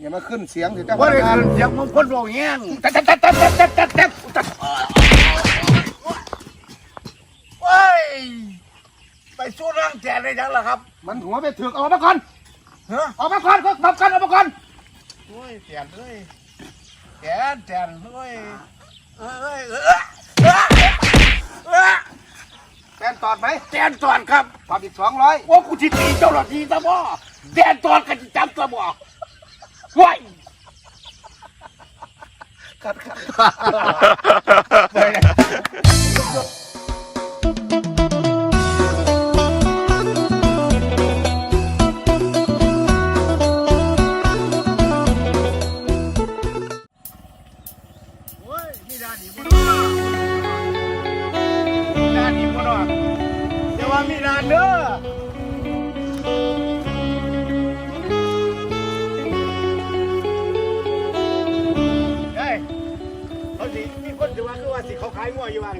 อย่ามาขึ้นเสียงสิเจ้าพว่านัได้กงานคืนเสียงมงคลบอกแห้งตัดตัดตัดตัดตัดตัดตัดตัดโอ้ยไปสู้ร่างแจกได้ยังล่ะครับ มันหัวไปถึกออกมาก่อนฮะออกมาก่อนก็ตบกันออกมาก่อนโอ้ยแจกเลยแจกแจกเลยเอ้ยเอ้ยเอ้ยเอ้ยแฟนตอดไหมแจกตอนครับตอดอีกสองร้อยว่ากูจะตีเจ้าหน้าที่ซะบ่แจกตอนกันจ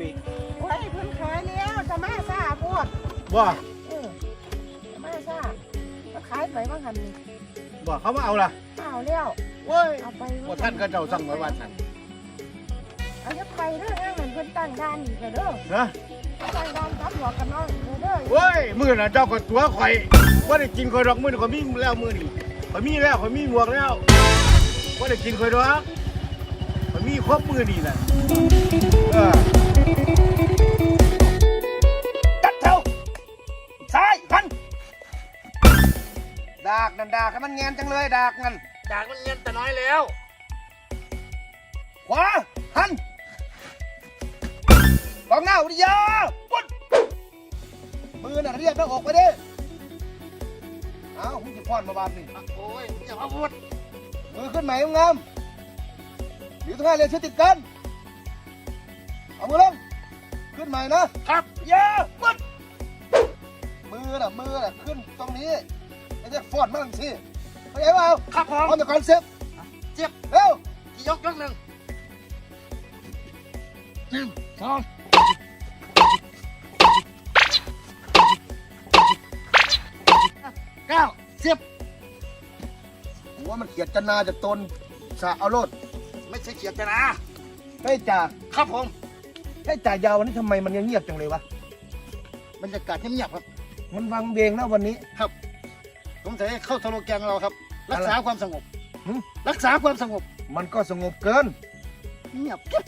อยู่ว่างนี่โอ้ยเพิ่นขายแล้วจะมาซ่าพวกบ่เออจะมาซ่าก็ขายไปบ้างหันนี่บ่เขามาเอาล่ะเอาแล้วโอ้ยเอาไปบ่ท่านก็เจ้าสั่งไว้ว่าท่านเอาจะไปเด้อห้างนั้นเพิ่นตั้งด่านอีกแล้วเด้อนะตั้งด่านตำรวจกันน้องเด้อโอ้ยมื้อน่ะเจ้าก็ตัวข่อยบ่ได้กินข่อยดอกมื้อนี้ข่อยมีแล้วมื้อนี้ข่อยมีแล้วข่อยมีหมวกแล้วบ่ได้กินข่อยดอกข่อยมีครบมื้อนี้แหละเออ จัดเท้าซ้ายพันดากนั่นดากให้มันแงนจังเลยดากนั่นจากมันเงินแต่น้อยแล้ว ขวาหันกองหน้าวิทยาปุ๊ดมือน่ะเรียกหน้าอกไปดิเอ้าคุณจะพอนมาบานนี่โอ้ยอย่ามาพูดมือขึ้นไหมงามหรือทั้งห้าเรียนชื่อติดกัน เอามือลง ขึ้นใหม่นะ ครับอยาปุ๊ดมือน่ะ มือน่ะ ขึ้นตรงนี้ไม่ใช่ฟอนมั่งสิเข้าใจเปล่าครับผมเอาแต่ก่อนเซ็ปเจ็บเร็วยกยกหนึ่งหนึ่งสองเก้าสิบหัวมันเขียดจะนาจะตนสะเอาโลดไม่ใช่เขียดจะนะให้จ่าครับผม ให้จ่ายาววันนี้ทำไมมันยังเงียบจังเลยวะ บรรยากาศเงียบๆครับ มันวังเวงนะวันนี้ผมจะให้เข้าสโลแกนเราครับ รักษาความสงบหึ รักษาความสงบมันก็สงบเกิน เงียบกิ๊บ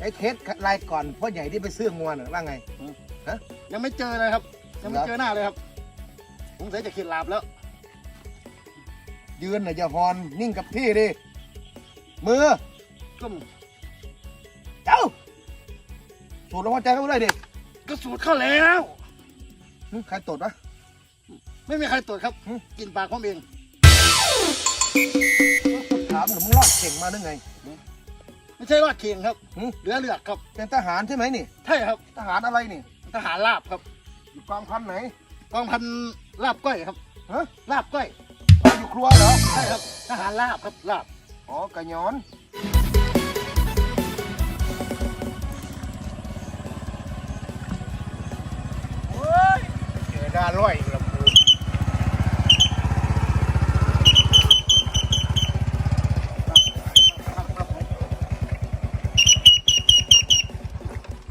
ไอ้เคสรายก่อนพ่อใหญ่ที่ไปซื้องวนน่ะว่าไง ยังไม่เจอเลยครับ ยังไม่เหรอเจอหน้าเลยครับสงสัยจะขีดลาบแล้ว ยืนน่ะอย่าฮอนนิ่งกับที่ดิมือก็เจ้า สูดลมหายใจเข้าไปเลยดิก็สูดเข้าแล้วหึใครตดวะ ไม่มีใครตรวจครับหึกินปากผมเองถามหนูมึงรอดเก่งมาหรือไง ไม่ใช่ว่าเคียงครับหึเหลือเลือดครับเป็นทหารใช่ไหมนี่ ใช่ครับทหารอะไรนี่ทหารลาบครับอยู่กองพันไหน กองพันลาบก้อยครับฮะลาบก้อย อยู่ครัวเหรอใช่ครับทหารลาบครับลาบอ๋อกระยอนเฮ้ยเจอด้าร้อยอีกแล้วกู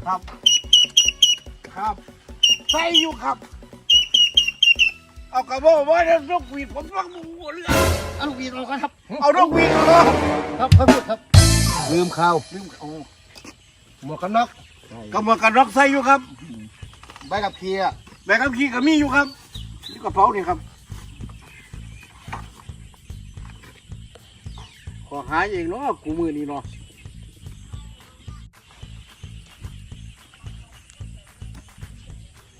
ครับ ครับใส่อยู่ครับ กระบอกว่าเรื่องนกหวีดผมฟังมึงหัวเรือเอาลูกหวีดออกกันครับ เอาดอกวีดเอาเหรอครับครับครับลืมข่าวลืมโอ้หมวกกันน็อกกำมกันร็อกใส่อยู่ครับใบกับเคียร์แบกขับขี่ก็มีอยู่ครับนี่กระเป๋านี่ครับขอหาเองเนาะกูมือนี่เนาะ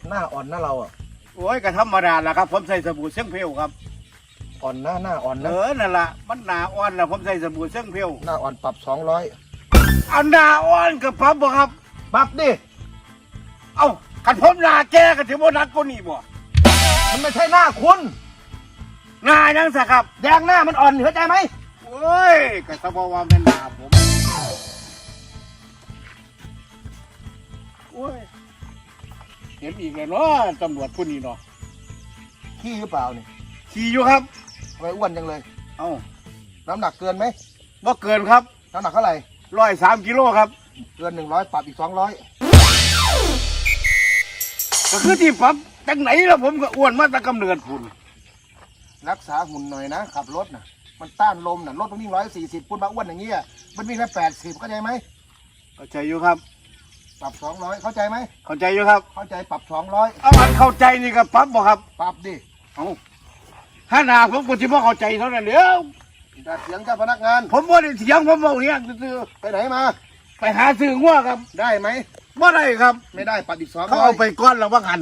หน้าอ่อนนะเราอะ โอ้ยก็ธรรมดาละครับ ผมใส่สบู่เส้งเพลวครับอ่อนนะหน้าอ่อนเอนะอนั่นละมันหนาอ่อนละผมใส่สบู่เส้งเพลวหน้าอ่อนปรับสองร้อยเอาหนาอ่อนกับพับบ่ครับ ปรับดิเอ้าขันผมหนาแก่ก็ถือว่านักกว่านี่บ่มันไม่ใช่หน้าคุณหนายังสะครับแดงหน้ามันอ่อนเข้าใจไหมโอ้ยก็สบว่าเป็นหนาผมโอ้ย เห็นอีกแล้วเนาะตำรวจผู้นี้เนาะขี้หรือเปล่านี่ขี่อยู่ครับ ทำไมอ้วนจังเลย เอ้าน้ำหนักเกินไหมบ่เกินครับน้ำหนักเท่าไหร่ ร้อยสามกิโลครับ เกินหนึ่งร้อยปรับอีกสองร้อยก็คือที่ปั๊บจังไหนแล้วผมก็อ้วนมาแตะกำเนิดพุ่นรักษาหุ่นหน่อยนะ ขับรถนะมันต้านลมนะรถมันวิ่งร้อยสี่สิบคุณมาอ้วนอย่างเงี้ยมันวิ่งแค่แปดสิบเข้าใจไหมเข้าใจอยู่ครับ ปรับสองร้อยเข้าใจไหม เข้าใจอยู่ครับ เข้าใจปรับสองร้อยเอาอันเข้าใจนี่ก็ปั๊บบ่ครับปรับดิเอาถ้าหนาผมก็สิบ่เข้าใจเท่านั้นเดียวแต่เสียงเจ้าพนักงาน ผมบ่ได้เถียงผมบ่เฮียงซื่อไปไหนมา ๆไปหาซื้องัวครับได้ไหม บ่ได้ครับ ไม่ได้ปรับอีกสองเขาร้อยเอาไปก้อนแล้วว่าหัน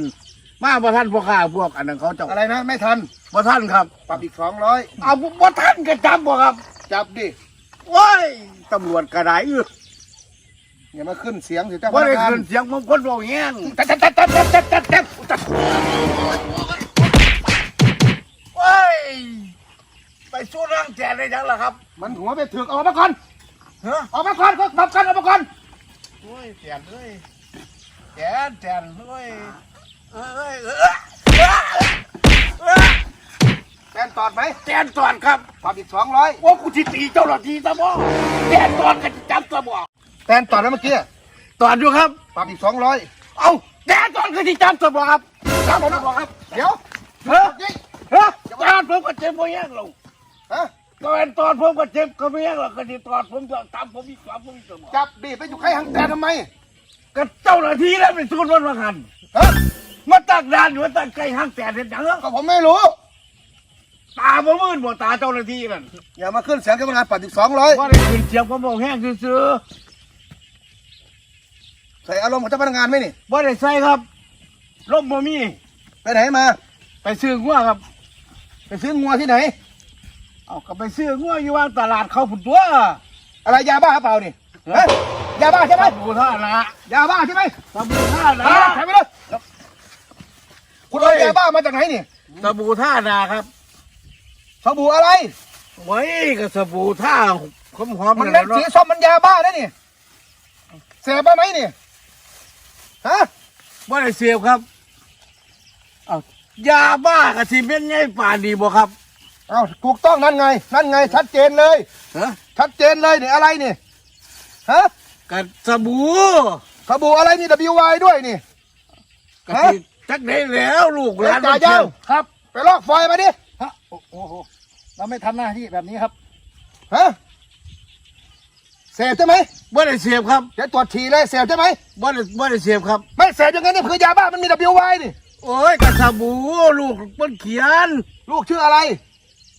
มาบ่ทันพวกข้าพวกอันนั้นเขาเจ้าอะไรนะ ไม่ทัน บ่ทันครับ ปรับอีกสองร้อยเอาบ่ทันก็จับบ่ครับ จับดิ โอ้ยตำรวจกระไดอยู่ อย่ามาขึ้นเสียงสิเจ้าพบ่นัได้กงานขึ้นเสียงผมคนบ่แฮงตัดตัดตัดตัดตัดตัดตัดตัดโอ้ยไปสู้ร่างแจได้ยังล่ะครับมันหัวไปถึกออกมาก่อนฮะออกมาก่อนก็ปรับกันออกมาก่อนโอ้ยแจนเอ้ยแจนแจนเอ้ยเอ้ยเอ้ยเอ้ยเอ้ยแฟนตอดไหมแจนตอนครับ ปรับอีกสองร้อยว่ากูสิตีเจ้าหน้าที่ซะบ่แจนตอนกันจับซะบ่ แฟนตอดแล้วเมื่อกี้ตอนอยู่ครับปรับอีกสองร้อยเอ้าแจนตอนคือที่จับซะบ่ครับจับผมบ่ครับ เดี๋ยวเฮ้ยยิงเฮ้ยแจนผมก็เจ็บบ่แย่งลงฮะก็เป็นตอนผมก็เจ็บก็ไม่แย่งหรอกก็ที่ตอนผมจะตามผมอีกสามผมอีกสมจับดิไปอยู่ใครหางแต่ทำไมก็เจ้าหน้าที่แล้วเป็นสู้รถมาหันฮะมาตั้งด่านอยู่มาตั้งใกล้ห้างแต่เห็นจังเหรอก็ผมไม่รู้ตาบ่มื่นบ่ตาเจ้าหน้าที่นั่นอย่ามาขึ้นเสียงกับพนักงานปรับอีกสองร้อยว่าได้ขึ้นเสียงผมบอกแห้งซื่อ ใส่อารมณ์ของเจ้าพนักงานไหมนี่ๆว่าได้ใส่ครับลมบ่มี ไปไหนมา ไปซื้องัวครับ ไปซื้องัวที่ไหน เอาก็ไปซื้องัวอยู่ว่างตลาดเขาผุดตัวอะไรยาบ้าเปล่านี่ฮะยาบ้าใช่ไหมสบู่ท่านะยาบ้าใช่ไหมสบู่ท่านะฮะใช่ไหมล่ะคุณเอายาบ้ามาจากไหนนี่สบู่ท่านะครับสบู่อะไรไว้กับสบู่ท่าหอมหอมมันๆเม็ดเนาะสีส้มมันยาบ้าได้นี่เสพบ้าไหมนี่ ฮะว่าได้เสียบครับเอายาบ้ากระสิเป็นไงป่านดีบ่ครับเอาถูกต้องนั่นไง นั่นไง ชัดเจนเลย ฮะชัดเจนเลยนี่อะไรนี่ฮะกับสบู่สบู่อะไรนี่ WY ด้วยนี่กระสิจักได้แล้วลูกหลานจ่ายเที่ยัยงวครับ ไปลอกฟอยล์มาดิ ฮะโอ้โอ้โหเราไม่ทำหน้าที่แบบนี้ครับ ฮะ เสพใช่ไหมบ่ได้เสียบครับเดี๋ยวตรวจฉี่เลยเสพใช่ไหมบ่ได้บ่ได้เสียบครับ ไม่เสพอย่างนั้นนี่คือยาบ้ามันมี WY นี่ โอ้ยกับสบู่ลูกมันเขียนลูกชื่ออะไร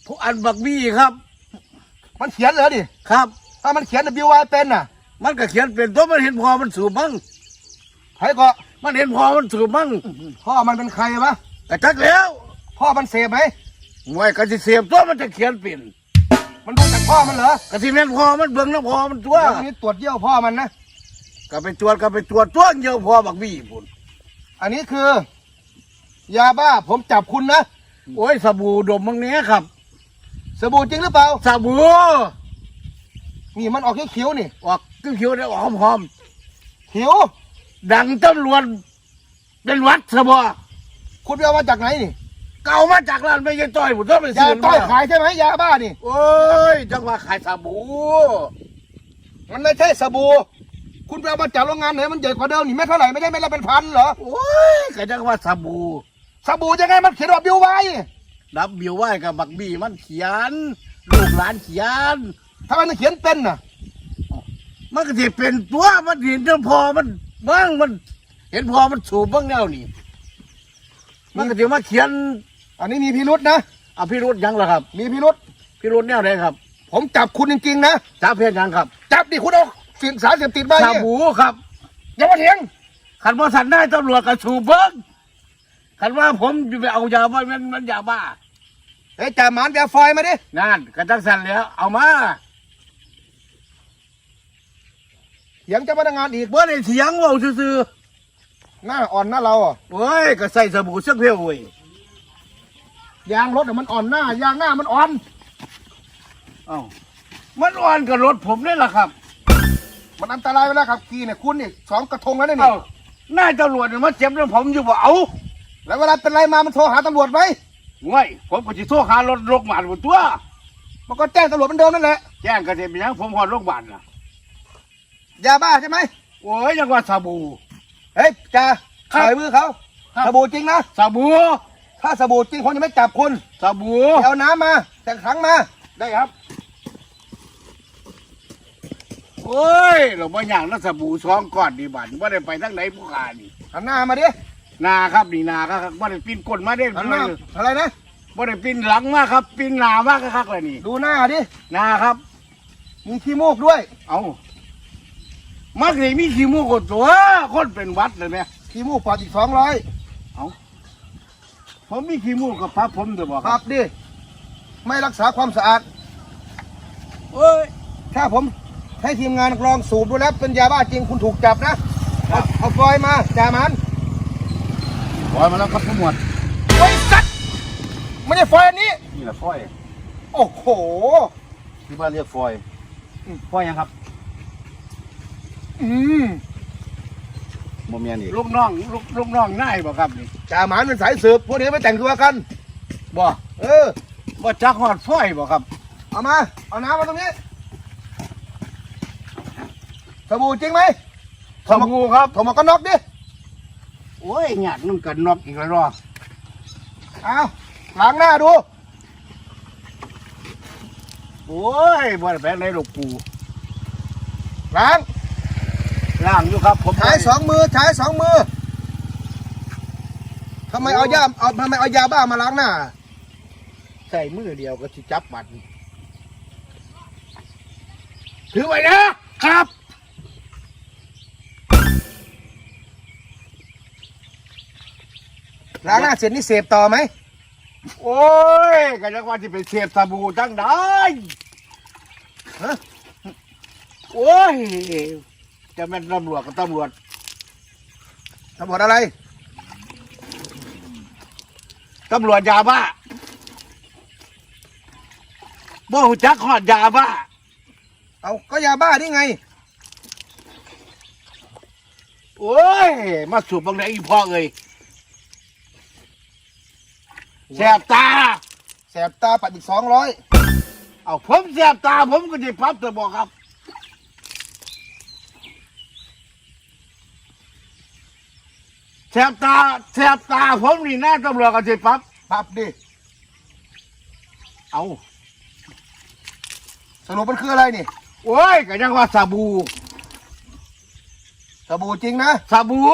ผู้อันบักบี้ครับ มันเขียนเหรอดิครับ ถ้ามันเขียน WY เป็นน่ะมันก็เขียนเป็นตัวมันเห็นพอมันสูบมั้งใครก็มันเห็นพอมันสูบมั้งพ่อมันเป็นใครวะกระจักแล้วพ่อมันเสพไหมหวยกระสิเสียบตัวมันจะเขียนเป็น มันรู้จักพ่อมันเหรอกระสิแม่นพอมันเบิ่งน้ำพอมันตัว เดี๋ยววันนี้ตรวจเยี่ยวพ่อมันนะ ก็ไปตรวจก็ไปตรวจตัวเดียวพอบักบี้พุ่นอันนี้คือ ยาบ้าผมจับคุณนะ โอ้ยสบู่ดมมังเนี้ยครับสบู่จริงหรือเปล่า สบู่นี่มันออกเขียวๆนี่ออกเขียวๆได้ออกหอมเขียว ๆดังตำรวจเป็นวัดสบอคุณไปเอามาจากไหนนี่ เก่ามาจากร้านไม่ใช่ต้อยผมต้องไปยาซื้อต้มาอยขายใช่ไหมยาบ้านี่ โอ้ยจังว่าขายสบู่มันไม่ใช่สบู่คุณไปเอามาจากโรงงานไหนมันใหญ่กว่าเดิมนี่ไม่เท่าไหร่ไม่ได้ไม่ละเป็นพันเหรอโอ้ยก็จังว่าสบู่สบู่ยังไงมันเขียนว่าบิวไว้ดับบิวไว้กับบักบี้มันเขียนลูกหลานเขียนทำไมมันเขียนเป็นน่ะ มันก็จะเป็นตัวมันเห็นจนพอมันบ้างมัน เห็นพอมันสูบบ้างแล้วนี่ มันก็จะมาเขียน อันนี้มีพิรุษนะอภิรุษยังล่ะครับ มีพิรุษพิรุษแนวไหนครับ ผมจับคุณจริงๆนะจ้าเพียนยังครับ จับดิคุณเอาสิ่งสารเสพติดมาสเนี่ยบู่ครับ อย่ามาเถียงขันว่าสันได้ตำรวจกระสูบเบิ้งขันว่าผมจะไปเอายาบ้ามันมันยาบ้า เฮ้ยจ่าหมานยาฟอยล์มาดินั่นกระจังสันแล้วเอามาเถียงเจ้าพนักงานอีกเมื่อในเถียงเว่าซื่อหน้าอ่อนหน้าเราอะๆเว้ยก็ใส่สบู่เสื้อเพียวเว้ย ยางรถน่ะมันอ่อนหน้ายางหน้ามันอ่อน เอ้ามันอ่อนกับรถผมนี่แหละครับมันอันตรายเวลาขับขี่เนี่ยคุณนี่สองกระทงแล้วเนี่ยเอ้าหน้าตำรวจเนี่ยมาเจ็บเรื่องผมอยู่บ่เอาแล้วเวลาเป็นไรมามันโทรหาตำรวจไหมง่วยผมก็จะโทรหารถโรงพยาบาลหมดตัว มันก็แจ้งตำรวจเหมือนเดิมนั่นแหละแจ้งกันเสร็จไปยังผมหอดโรงพยาบาลน่ะยาบ้าใช่ไหมโอ้ยยังว่าสบู่ เฮ้ยจ่าครับใส่มือเขาครับ สบู่จริงนะ สบู่ ถ้าสบู่จริงผมจะไม่จับคุณสบู่ไปเอาน้ำมา แต่ถังมา ได้ครับ โอ้ยเราบ่อย่างนั้นสบู่สองก้อนดีบันว่าได้ไปทั้งไหนผู้ขานี่หันหน้ามาดินาครับนี่นาครับว่าได้ปีนก้นมาได้หันหน้าอะไรนะว่าได้ปีนหลังมาครับปีนหนามากครับเลยนี่ ดูหน้าดินาครับ มีขี้มูกด้วย เอามักเลยมีขี้มูกกดตัวคนเป็นหวัดเลยเนี่ยขี้มูกปอดอีกสองร้อย ผมมีขี้มูกกับพับผมเดี๋ยวบอกคครัรับบดิไม่รักษาความสะอาด เอ้ย ถ้าผมให้ทีมงานกรองสูบดูแล้วเป็นยาบ้าจริงคุณถูกจับนะเอาเอาฟอยล์มาจ่ามันปล่อยมาแล้วครับผู้หมวดไว้สัตว์ไม่ใช่ฟอยล์อันนี้ นี่แหละฟอยโอ้โห ที่บ้านเรียกฟอยฟอยยังครับ อืม โมเมียนี่ลูกน้องลูกลูกน้องนายบ่ครับนี่จ่าหมานเป็นสายสืบพวกนี้ไม่แต่งตัวกันบ่เออบ่จักหอดฟอยบ่ครับ เอามา เอาน้ำมาตรงนี้สบู่จริงไหมสบู่ครับถมหมวกกันน็อกดิโอ้ยหยาดนุ่งกันนอกอีกแล้วรอเอาล้างหน้าดู โอ้ยบ่ได้แปลงในลูกปูล้าง ล่างอยู่ครับผมใช้สองมือใช้สองมือทำไมเอายาเอาทำไมเอายาบ้ามาล้างหน้าใส่มือเดียวก็สิจับบัตรถือไว้นะครับล้างหน้าเสร็จนี่เสพต่อไหมโอ้ยก็ยังว่าจะไปเสียบสบู่จังได้ฮะโอ้ย จะเป็นตำรวจกับตำรวจตำรวจอะไรตำรวจยาบ้าบ่หูจักหอดยาบ้า เอาก็ยาบ้านี่ไง โอ้ย มาสูบบางไหนอีพ่อเอ้ยแสบตา แสบตาปัดอีกสองร้อยเอาผมแสบตาผมก็จะพับตัวบอกครับ แสบตาแสบตาผมนี่หน้าตำรวจก็จะพับปรับดิ เอาสรุปมันคืออะไรนี่ โอ้ยก็ยังว่าสบู่สบู่จริงนะ สบู่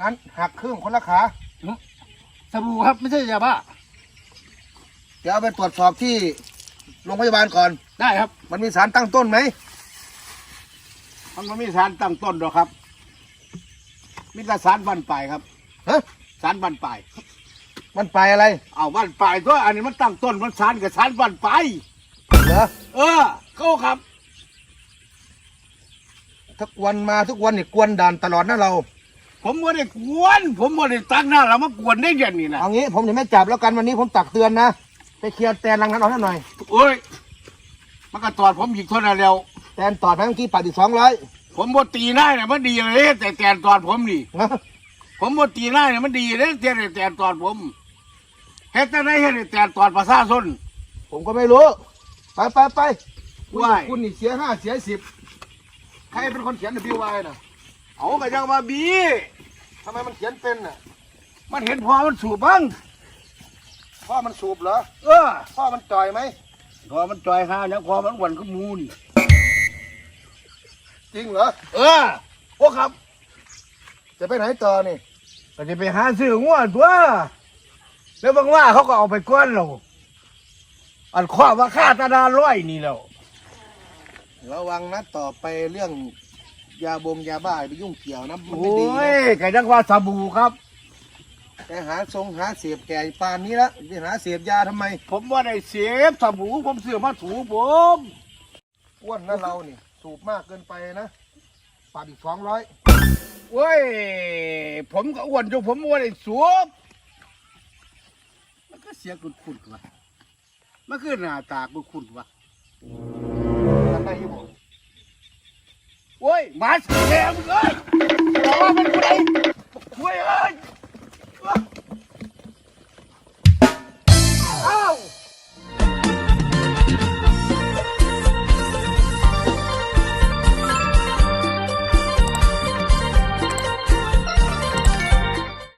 งั้นหักครึ่งคนละขา สบู่ครับไม่ใช่ยาบ้าเดี๋ยวเอาไปตรวจสอบที่โรงพยาบาลก่อน ได้ครับ มันมีสารตั้งต้นไหม มันไม่มีสารตั้งต้นหรอกครับ มีแต่สารบันปลายครับฮะสารบันปลายมันไปอะไร เอาบันปลายตัวอันนี้มันตั้งต้นมันสารกับสารบันปลายเหรอเออ เขาครับ ทุกวันมาทุกวันนี่กวนด่านตลอดนะเรา ผมไม่ได้กวน ผมไม่ได้ตั้งหน้าแล้วมากวนได้ยังนี่นะเอางี้ผมจะไม่จับแล้วกันวันนี้ผมตักเตือนนะ ไปเคลียร์แตนรังนั้นเอาให้หน่อย โอ้ย มันก็ตอดผมอีกเท่านั้นแล้ว แตนตอดไปเมื่อกี้ปัดอีกสองร้อย ผมบ่ตีหน้าเนี่ยมันดีเลยแต่แตนตอดผมนี่นะผมบ่ตีหน้าเนี่ยมันดีเลยแต่แตนตอดผมเฮ็ดแต่ไหนเฮ็ดให้แตนตอดประชาชนผมก็ไม่รู้ ไปไปไปคุณว้ายคุณนี่เสียห้าเสียสิบใครเป็นคนเขียนบิวไว้น่ะเอากระจังมาบีทำไมมันเขียนเป็นน่ะ มันเห็นพอมันสูบบ้างพ่อมันสูบเหรอ เออพ่อมันจ่อยไหมพอมันจอยข้าวยังพอมันหวันก็มูนี่ จริงเหรอเออพวกครับ จะไปไหนต่อนี่ก็จะไปหาซื้องัวตัว แล้วบางว่าเขาก็เอาไปก้อนเราอันข้อว่าค่าตาดาร้อยนี่แล้วระวังนะต่อไปเรื่องยาบงยาบ้าไปยุ่งเกี่ยวนะมันโอ้ไม่ดีนะยกะจังว่าสบู่ครับไปหาทรงหาเสียบแก่ปานนี้ละไปหาเสียบยาทำไมผมว่าได้เสพสบู่ผมซื้อมาถูผมอ้วนนะเรานี่ สูบมากเกินไปนะปาดอีกสองร้อยเว้ย ผมก็อ้วนจนผมว่าได้สูบมันก็เสียกุดขุดวะมันคือหน้าตากุดขุดวะกันได้อยังบอกโอ้ยหมาเสียมึงเอ้ยบอกว่ามันผู้ใดช่วยเอ้